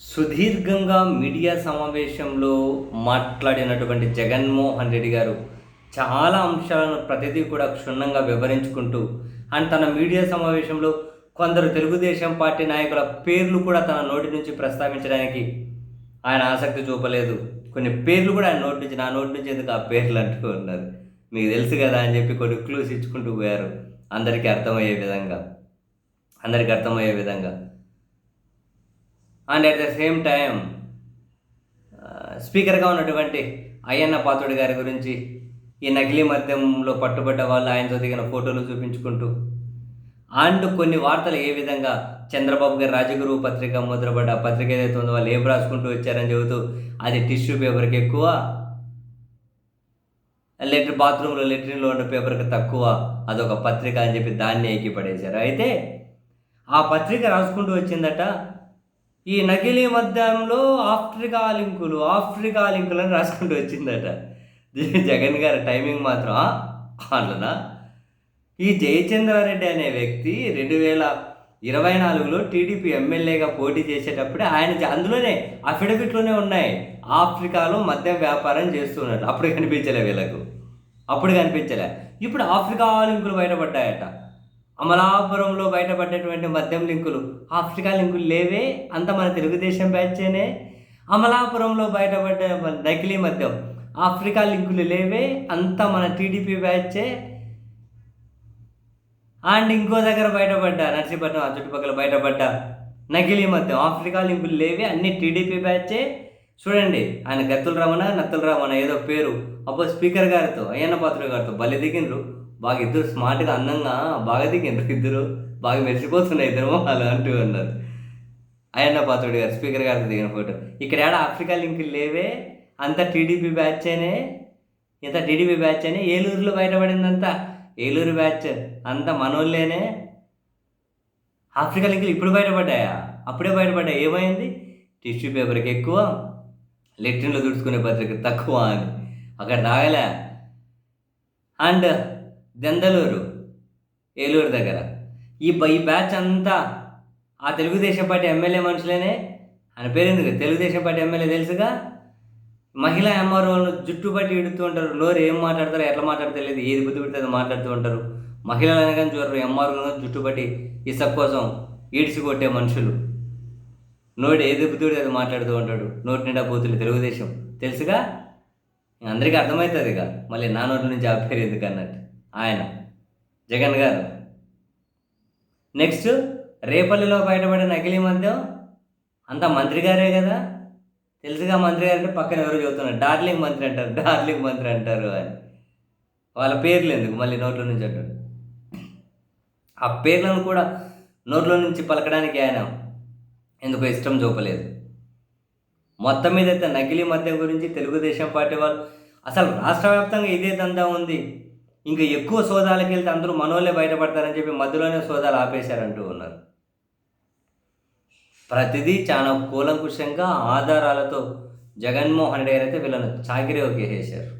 సుదీర్ఘంగా మీడియా సమావేశంలో మాట్లాడినటువంటి జగన్మోహన్ రెడ్డి గారు చాలా అంశాలను ప్రతిదీ కూడా క్షుణ్ణంగా వివరించుకుంటూ అండ్ తన మీడియా సమావేశంలో కొందరు తెలుగుదేశం పార్టీ నాయకుల పేర్లు కూడా తన నోటి నుంచి ప్రస్తావించడానికి ఆయన ఆసక్తి చూపలేదు. కొన్ని పేర్లు కూడా ఆయన నోటి నుంచి నా నోటి నుంచి ఎందుకు ఆ పేర్లు అంటూ ఉన్నారు? మీకు తెలుసు కదా అని చెప్పి కొన్ని క్లూస్ ఇచ్చుకుంటూ పోయారు. అందరికీ అర్థమయ్యే విధంగా. అందరికీ అర్థమయ్యే విధంగా. And at the same time స్పీకర్గా ఉన్నటువంటి అయ్యన్న పాత్రుడి గారి గురించి ఈ నకిలీ మద్యంలో పట్టుబడ్డ వాళ్ళు ఆయనతో దిగిన ఫోటోలు చూపించుకుంటూ అండ్ కొన్ని వార్తలు ఏ విధంగా చంద్రబాబు గారి రాజగురువు పత్రిక ముద్రపడ్డ పత్రిక ఏదైతే ఉందో వాళ్ళు ఏం రాసుకుంటూ వచ్చారని చెబుతూ అది టిష్యూ పేపర్కి ఎక్కువ లెటర్ బాత్రూంలో లెట్రిన్లో ఉన్న పేపర్కి తక్కువ అదొక పత్రిక అని చెప్పి దాన్ని ఎక్కి పడేశారు అయితే ఆ పత్రిక రాసుకుంటూ వచ్చిందట ఈ నకిలీ మద్యంలో ఆఫ్రికా లింకులు ఆఫ్రికా లింకులు అని రాసుకుంటూ వచ్చిందట. జగన్ గారి టైమింగ్ మాత్రం అట్లనా ఈ జయచంద్రారెడ్డి అనే వ్యక్తి రెండు వేల ఇరవై నాలుగులో టీడీపీ ఎమ్మెల్యేగా పోటీ చేసేటప్పుడు ఆయన అందులోనే అఫిడవిట్లోనే ఉన్నాయి. ఆఫ్రికాలో మద్యం వ్యాపారం చేస్తున్నారు. అప్పుడు కనిపించలే వీళ్ళకు. అప్పుడు కనిపించలే. ఇప్పుడు ఆఫ్రికా లింకులు బయటపడ్డాయట. అమలాపురంలో బయటపడ్డటువంటి మద్యం లింకులు ఆఫ్రికా లింకులు లేవే అంత మన తెలుగుదేశం బ్యాచ్నే అమలాపురంలో బయటపడ్డ నకిలీ మద్యం ఆఫ్రికా లింకులు లేవే అంతా మన టీడీపీ బ్యాచే అండ్ ఇంకో దగ్గర బయటపడ్డా నర్సీపట్నం ఆ చుట్టుపక్కల బయటపడ్డా. నకిలీ మద్యం ఆఫ్రికా లింకులు లేవే అన్ని టీడీపీ బ్యాచే చూడండి ఆయన గత్తుల రమణ నత్తుల రమణ ఏదో పేరు. అబ్బో స్పీకర్ గారితో అయ్యన్న పాత్రుడు గారితో భలే దిగినరు బాగా ఇద్దరు స్మార్ట్గా అందంగా బాగా దిగిండ్రు ఇద్దరు బాగా మెరిసిపోతున్నాయి ఇద్దరు అలా అంటూ ఉన్నారు. అయ్యన్న పాత్రుడు గారు స్పీకర్ గారితో దిగిన ఫోటో. ఇక్కడ ఏడ ఆఫ్రికా లింకులు లేవే? అంతా టీడీపీ బ్యాచేనే ఇంత టీడీపీ బ్యాచ్ అని? ఏలూరులో బయటపడిందంతా? ఏలూరు బ్యాచ్ అంతా మనోళ్ళేనే? ఆఫ్రికా లింకులు ఇప్పుడు బయటపడ్డాయా? అప్పుడే బయటపడ్డాయి. ఏమైంది? టిష్యూ పేపర్కి ఎక్కువ లెట్రిన్లో తుడుచుకునే పత్రిక తక్కువ అని. అక్కడ తాగలే. అండ్ దెందలూరు ఏలూరు దగ్గర. ఈ ఈ బ్యాచ్ అంతా ఆ తెలుగుదేశం పార్టీ ఎమ్మెల్యే మనుషులేనే. ఆయన పేరు ఎందుకు? తెలుగుదేశం పార్టీ ఎమ్మెల్యే తెలుసుగా? మహిళా ఎంఆర్ఓలను జుట్టు పట్టి ఇడుతూ ఉంటారు. నోరు ఏం మాట్లాడతారో ఎట్లా మాట్లాడతారో లేదు ఏది బుద్ధి పెడితే అది మాట్లాడుతూ ఉంటారు. మహిళలు అనగానే చూడరు. ఎంఆర్ఓ జుట్టు పట్టి ఇసుక కోసం ఈడ్చి కొట్టే మనుషులు. నోటి ఏది బుద్ధి పెడితే అది మాట్లాడుతూ ఉంటాడు. నోటి నిండా పోతులు తెలుగుదేశం. తెలుసుగా? అందరికీ అర్థమవుతుంది ఇక మళ్ళీ నా నోటి నుంచి ఆ పేరు ఎందుకు అన్నట్టు. ఆయన జగన్ గారు. నెక్స్ట్ రేపల్లిలో బయటపడిన నకిలీ మద్యం అంతా మంత్రి గారే కదా. తెలుసుగా మంత్రి గారు అంటే పక్కన ఎవరు చెబుతున్నారు. డార్లింగ్ మంత్రి అంటారు డార్లింగ్ మంత్రి అంటారు అని. వాళ్ళ పేర్లు ఎందుకు? మళ్ళీ నోట్లో నుంచి అంటారు. ఆ పేర్లను కూడా నోట్లో నుంచి పలకడానికి ఆయన ఎందుకు ఇష్టం చూపలేదు. మొత్తం మీద అయితే నకిలీ మద్యం గురించి తెలుగుదేశం పార్టీ వాళ్ళు అసలు రాష్ట్ర వ్యాప్తంగా ఇదే దందా ఉంది. ఇంకా ఎక్కువ సోదాలకు వెళ్తే అందరూ మనోళ్ళే బయటపడతారని చెప్పి మధ్యలోనే సోదాలు ఆపేశారంటూ ఉన్నారు. ప్రతిదీ చాలా కూలంకుషంగా ఆధారాలతో జగన్మోహన్ రెడ్డి గారు అయితే వీళ్ళను చాకిరీ ఒకేసేశారు